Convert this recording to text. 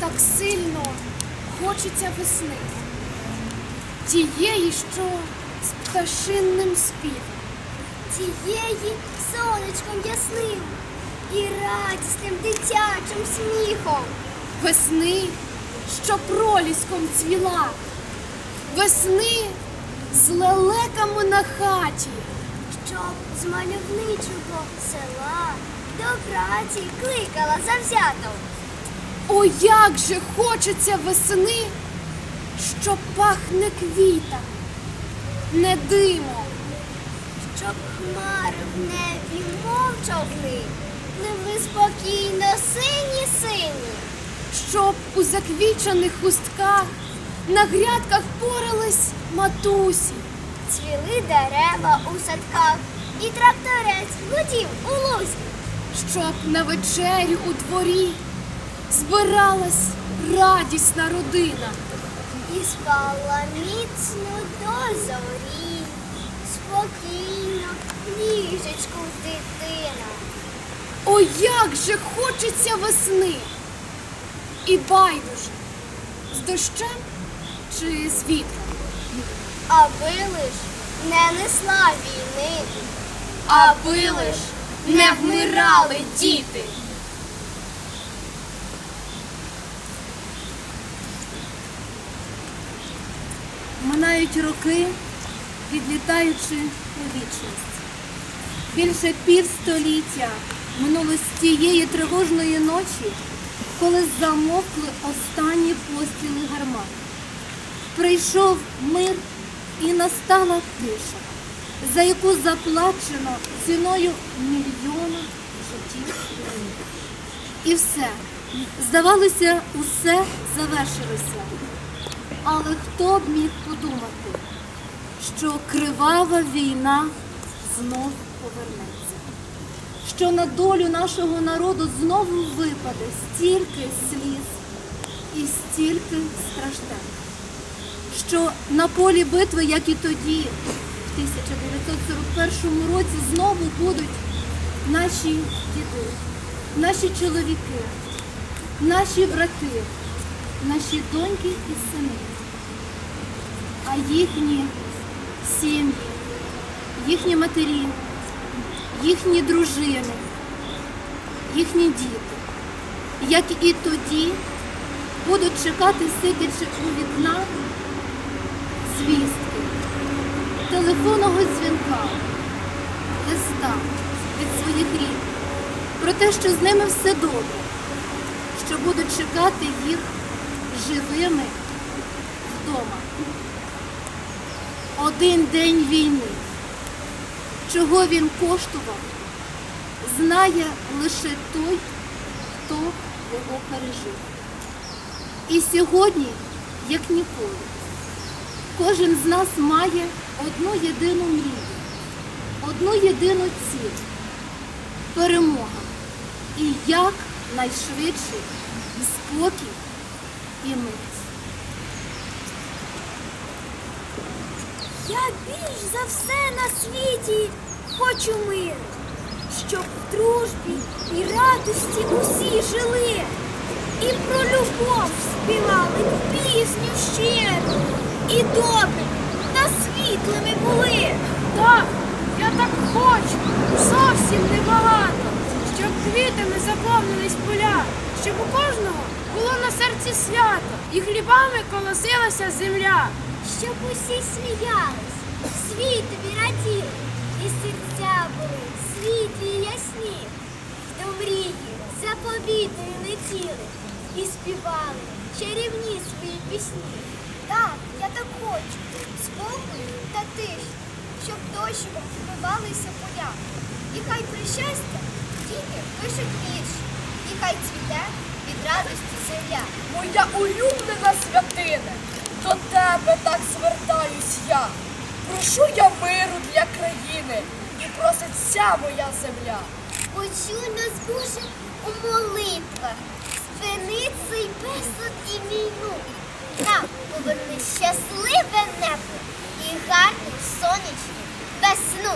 так сильно хочеться весни. Тієї, що з пташинним співом. Тієї сонечком ясним і радісним дитячим сміхом. Весни, що проліском цвіла. Весни з лелеками на хаті. Щоб з мальовничого села до праці кликала завзято. О, як же хочеться весни, що пахне квітами, не димом. Щоб хмари в небі мов човни, пливли спокійно сині сині. щоб у заквічених хустках на грядках порались матусі, Цвіли дерева у садках, і тракторець гудів у лузі. щоб на вечерю у дворі збиралась радісна родина. І спала міцно до зорі, спокійно в ліжечку дитина. О, як же хочеться весни! І байдуже, з дощем чи з вітром, Аби лиш не несла війни, аби лиш не вмирали діти. Минають роки, відлітаючи у вічність. Більше півстоліття минуло з тієї тривожної ночі, коли замовкли останні постріли гармат. Прийшов мир і настала тиша, за яку заплачено ціною мільйона життів людей. І все, здавалося, усе завершилося. Але хто б міг подумати, що кривава війна знов повернеться, що на долю нашого народу знову випаде стільки сліз і стільки страждань, що на полі битви, як і тоді, в 1941 році, знову будуть наші діди, наші чоловіки, наші брати, наші доньки і сини, а їхні сім'ї, їхні матері, їхні дружини, їхні діти, як і тоді, будуть чекати, сидячи у вікнах, звістки, телефонного дзвінка, листа від своїх рідних про те, що з ними все добре, що будуть чекати їх живими вдома. Один день війни. Чого він коштував, знає лише той, хто його пережив. І сьогодні, як ніколи, кожен з нас має одну єдину мрію, одну єдину ціль перемога. І як найшвидший спокій і мить. Я більш за все на світі хочу миру, щоб в дружбі і радості усі жили, і про любов співали пісню щиру, і добрими та світлими були. Так, я так хочу, зовсім небагато, щоб квітами заповнились поля, щоб у кожного було на серці свято, і хлібами колосилася земля. щоб усі сміялись, світові раділи, і серця були світлі й ясні, до мрії заповітою летіли і співали чарівні свої пісні. Так, я так хочу, спокою та тиші, щоб дощиком вмивалися поля. І хай при щастя діти пишуть вірші, і хай цвіте від радості земля. Моя улюблена святине, до тебе так звертаюсь я. Прошу я миру для країни і просить вся моя земля. Почуй нас, Боже, у молитвах, спини цей безлад і війну. Нам поверни щасливе небо і гарну сонячну весну.